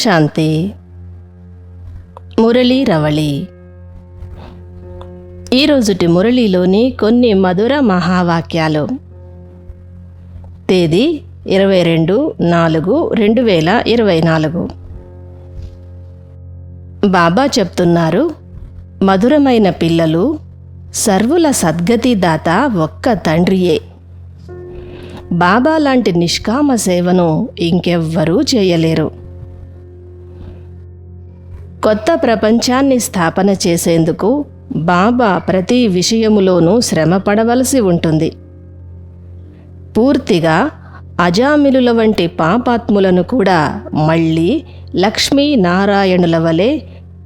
శాంతి. మురళీ రవళి. ఈరోజుటి మురళీలోని కొన్ని మధుర మహావాక్యాలు. తేదీ ఇరవై రెండు నాలుగు రెండు వేల ఇరవై నాలుగు. బాబా చెప్తున్నారు మధురమైన పిల్లలు సర్వుల సద్గతి దాత ఒక్క తండ్రియే. బాబా లాంటి నిష్కామ సేవను ఇంకెవ్వరూ చేయలేరు. కొత్త ప్రపంచాన్ని స్థాపన చేసేందుకు బాబా ప్రతి విషయములోనూ శ్రమ పడవలసి ఉంటుంది. పూర్తిగా అజామిలుల వంటి పాపాత్ములను కూడా మళ్ళీ లక్ష్మీ నారాయణుల వలె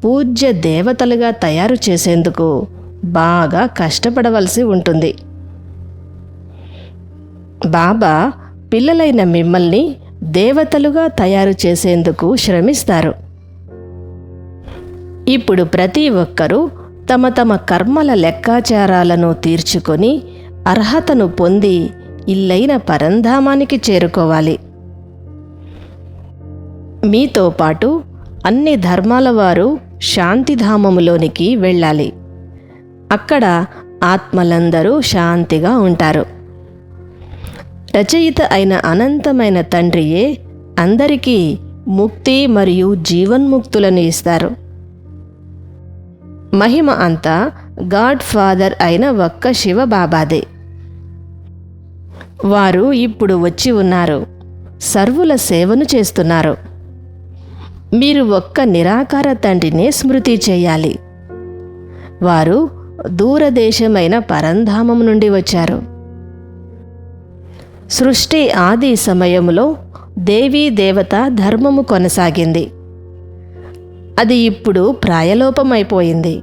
పూజ్య దేవతలుగా తయారు చేసేందుకు బాగా కష్టపడవలసి ఉంటుంది. బాబా పిల్లలైన మిమ్మల్ని దేవతలుగా తయారు చేసేందుకు శ్రమిస్తారు. ఇప్పుడు ప్రతి ఒక్కరూ తమ తమ కర్మల లెక్కాచారాలను తీర్చుకొని అర్హతను పొంది ఇల్లైన పరంధామానికి చేరుకోవాలి. మీతో పాటు అన్ని ధర్మాల వారు శాంతిధామములోనికి వెళ్ళాలి. అక్కడ ఆత్మలందరూ శాంతిగా ఉంటారు. రచయిత అయిన అనంతమైన తండ్రియే అందరికీ ముక్తి మరియు జీవన్ముక్తులను ఇస్తారు. మహిమ అంతా గాడ్ ఫాదర్ అయిన ఒక్క శివ బాబాదే. వారు ఇప్పుడు వచ్చి ఉన్నారు. సర్వుల సేవను చేస్తున్నారు. మీరు ఒక్క నిరాకార తండ్రినే స్మృతి చేయాలి. వారు దూరదేశమైన పరంధామం నుండి వచ్చారు. సృష్టి ఆది సమయంలో దేవీ దేవత ధర్మము కొనసాగింది. అది ఇప్పుడు ప్రాయలోపమైపోయింది.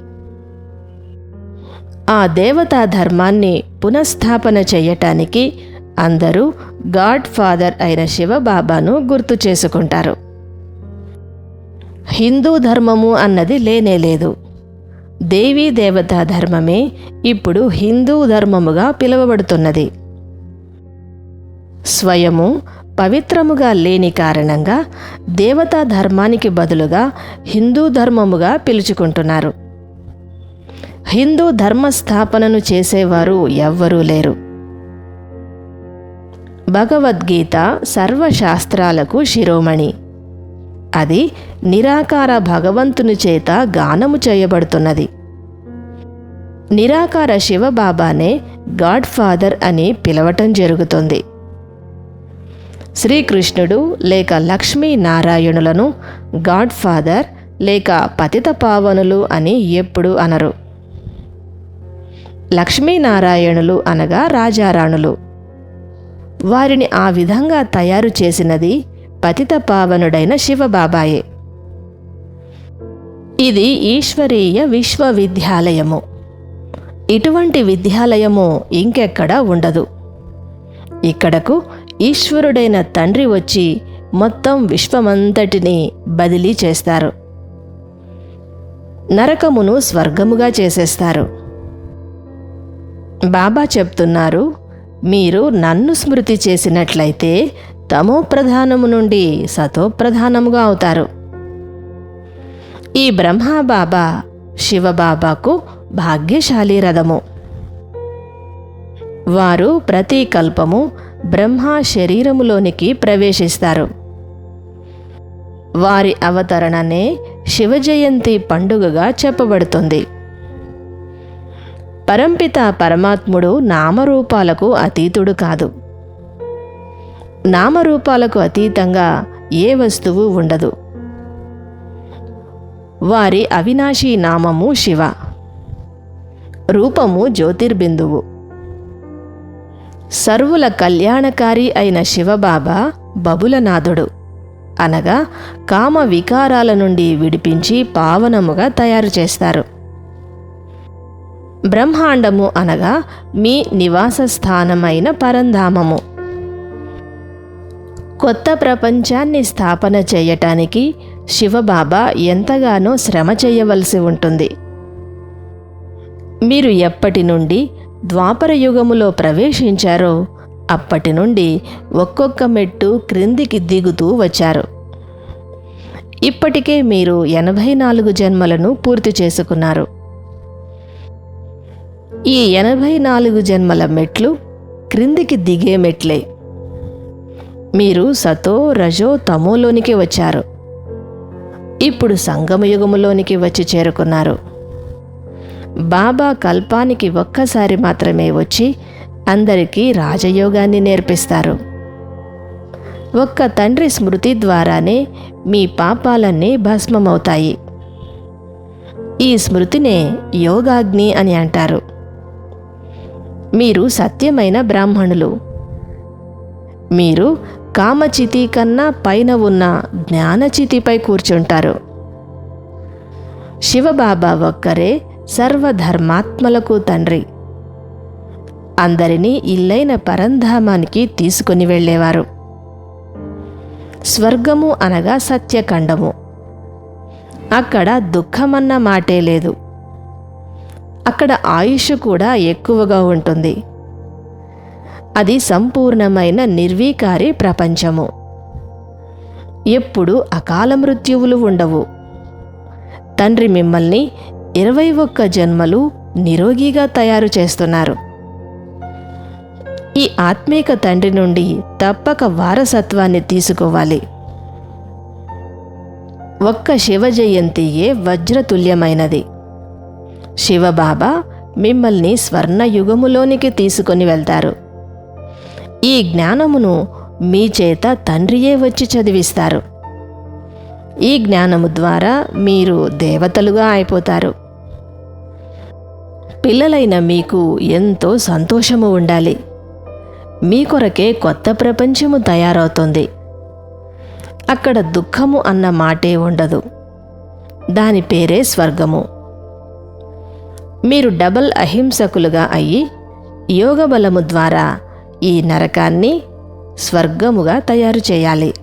ఆ దేవతా ధర్మాన్ని పునఃస్థాపన చేయటానికి అందరూ గాడ్ ఫాదర్ అయిన శివబాబాను గుర్తు చేసుకుంటారు. హిందూ ధర్మము అన్నది లేనే లేదు. దేవీ దేవతా ధర్మమే ఇప్పుడు హిందూ ధర్మముగా పిలువబడుతున్నది. స్వయము పవిత్రముగా లేని కారణంగా దేవతా ధర్మానికి బదులుగా హిందూ ధర్మముగా పిలుచుకుంటున్నారు. హిందూ ధర్మ స్థాపనను చేసేవారు ఎవ్వరూ లేరు. భగవద్గీత సర్వశాస్త్రాలకు శిరోమణి. అది నిరాకార భగవంతుని చేత గానము చేయబడుతున్నది. నిరాకార శివబాబానే గాడ్ ఫాదర్ అని పిలవటం జరుగుతుంది. శ్రీకృష్ణుడు లేక లక్ష్మీ నారాయణులను గాడ్ ఫాదర్ లేక పతిత పావనులు అని ఎప్పుడు అనరు. లక్ష్మీనారాయణులు అనగా రాజారాణులు. వారిని ఆ విధంగా తయారు చేసినది పతిత పావనుడైన శివబాబాయే. ఇది ఈశ్వరీయ విశ్వవిద్యాలయము. ఇటువంటి విద్యాలయము ఇంకెక్కడా ఉండదు. ఇక్కడకు ఈశ్వరుడైన తండ్రి వచ్చి మొత్తం విశ్వమంతటిని బదిలీ చేస్తారు. నరకమును స్వర్గముగా చేసేస్తారు. బాబా చెప్తున్నారు మీరు నన్ను స్మృతి చేసినట్లయితే తమో ప్రధానము నుండి సతో ప్రధానముగా అవుతారు. ఈ బ్రహ్మా బాబా శివబాబాకు భాగ్యశాలి రథము. వారు ప్రతి కల్పము బ్రహ్మ శరీరములోనికి ప్రవేశిస్తారు. వారి అవతరణనే శివజయంతి పండుగగా చెప్పబడుతుంది. పరంపిత పరమాత్ముడు నామరూపాలకు అతీతుడు కాదు. నామరూపాలకు అతీతంగా ఏ వస్తువు ఉండదు. వారి అవినాశీ నామము శివ. రూపము జ్యోతిర్బిందువు. సర్వుల కళ్యాణకారి అయిన శివబాబా బబులనాథుడు. అనగా కామ వికారాల నుండి విడిపించి పావనముగా తయారు చేస్తారు. బ్రహ్మాండము అనగా మీ నివాస స్థానమైన పరంధామము. కొత్త ప్రపంచాన్ని స్థాపన చేయటానికి శివబాబా ఎంతగానో శ్రమ చేయవలసి ఉంటుంది. మీరు ఎప్పటి నుండి ద్వాపర యుగములో ప్రవేశించారో అప్పటి నుండి ఒక్కొక్క మెట్టు క్రిందికి దిగుతూ వచ్చారు. ఇప్పటికే మీరు ఎనభై నాలుగు జన్మలను పూర్తి చేసుకున్నారు. ఈ ఎనభై నాలుగు జన్మల మెట్లు క్రిందికి దిగే మెట్లే. మీరు సతో రజో తమోలోనికి వచ్చారు. ఇప్పుడు సంగమయుగములోనికి వచ్చి చేరుకున్నారు. బాబా కల్పానికి ఒక్కసారి మాత్రమే వచ్చి అందరికీ రాజయోగాన్ని నేర్పిస్తారు. ఒక్క తండ్రి స్మృతి ద్వారానే మీ పాపాలన్నీ భస్మమవుతాయి. ఈ స్మృతినే యోగాగ్ని అని అంటారు. మీరు సత్యమైన బ్రాహ్మణులు. మీరు కామచితి కన్నా పైన ఉన్న జ్ఞానచితిపై కూర్చుంటారు. శివబాబా ఒక్కరే సర్వధర్మాత్మలకు తండ్రి. అందరినీ ఇల్లైన పరంధామానికి తీసుకుని వెళ్ళేవారు. స్వర్గము అనగా సత్యఖండము. అక్కడ దుఃఖమన్న మాటే లేదు. అక్కడ ఆయుష్ కూడా ఎక్కువగా ఉంటుంది. అది సంపూర్ణమైన నిర్వీకారి ప్రపంచము. ఎప్పుడు అకాల మృత్యువులు ఉండవు. తండ్రి మిమ్మల్ని ఇరవై ఒక్క జన్మలు నిరోగిగా తయారు చేస్తున్నారు. ఈ ఆత్మీక తండ్రి నుండి తప్పక వారసత్వాన్ని తీసుకోవాలి. ఒక్క శివ జయంతియే వజ్రతుల్యమైనది. శివబాబా మిమ్మల్ని స్వర్ణయుగములోనికి తీసుకొని వెళ్తారు. ఈ జ్ఞానమును మీ చేత తండ్రియే వచ్చి చదివిస్తారు. ఈ జ్ఞానము ద్వారా మీరు దేవతలుగా అయిపోతారు. పిల్లలైన మీకు ఎంతో సంతోషము ఉండాలి. మీ కొరకే కొత్త ప్రపంచము తయారవుతుంది. అక్కడ దుఃఖము అన్న మాటే ఉండదు. దాని పేరే స్వర్గము. మీరు డబల్ అహింసకులుగా అయ్యి యోగ బలము ద్వారా ఈ నరకాన్ని స్వర్గముగా తయారు చేయాలి.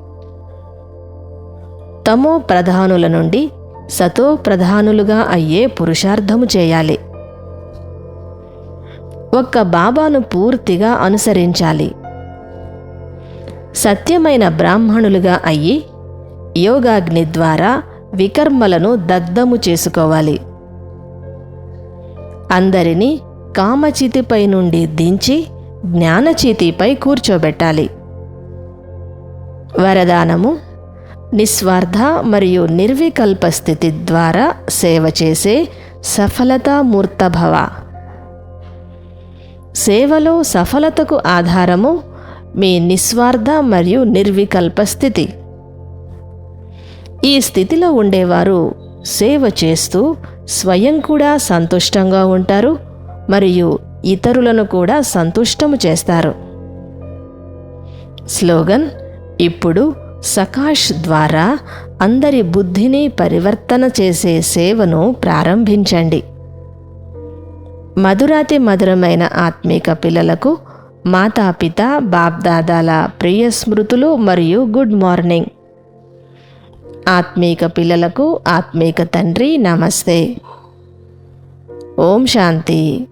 తమో ప్రధానుల నుండి సతో ప్రధానులుగా అయ్యే పురుషార్థము చేయాలి. ఒక్క బాబాను పూర్తిగా అనుసరించాలి. సత్యమైన బ్రాహ్మణులుగా అయ్యి యోగాగ్ని ద్వారా వికర్మలను దగ్ధము చేసుకోవాలి. అందరినీ కామచితిపై నుండి దించి జ్ఞానచితిపై కూర్చోబెట్టాలి. వరదానము నిస్వార్థ మరియు నిర్వికల్ప స్థితి ద్వారా సేవ చేసే సఫలతామూర్తభవ. సేవలో సఫలతకు ఆధారము మీ నిస్వార్థ మరియు నిర్వికల్ప స్థితి. ఈ స్థితిలో ఉండేవారు సేవ చేస్తూ స్వయం కూడా సంతుష్టంగా ఉంటారు మరియు ఇతరులను కూడా సంతుష్టము చేస్తారు. స్లోగన్ ఇప్పుడు సకాష్ ద్వారా అందరి బుద్ధిని పరివర్తన చేసే సేవను ప్రారంభించండి. మధురాతి మధురమైన ఆత్మీక పిల్లలకు మాతాపిత బాప్దాదాల ప్రియ స్మృతులు మరియు గుడ్ మార్నింగ్. ఆత్మీక పిల్లలకు ఆత్మీక తండ్రి నమస్తే. ఓం శాంతి.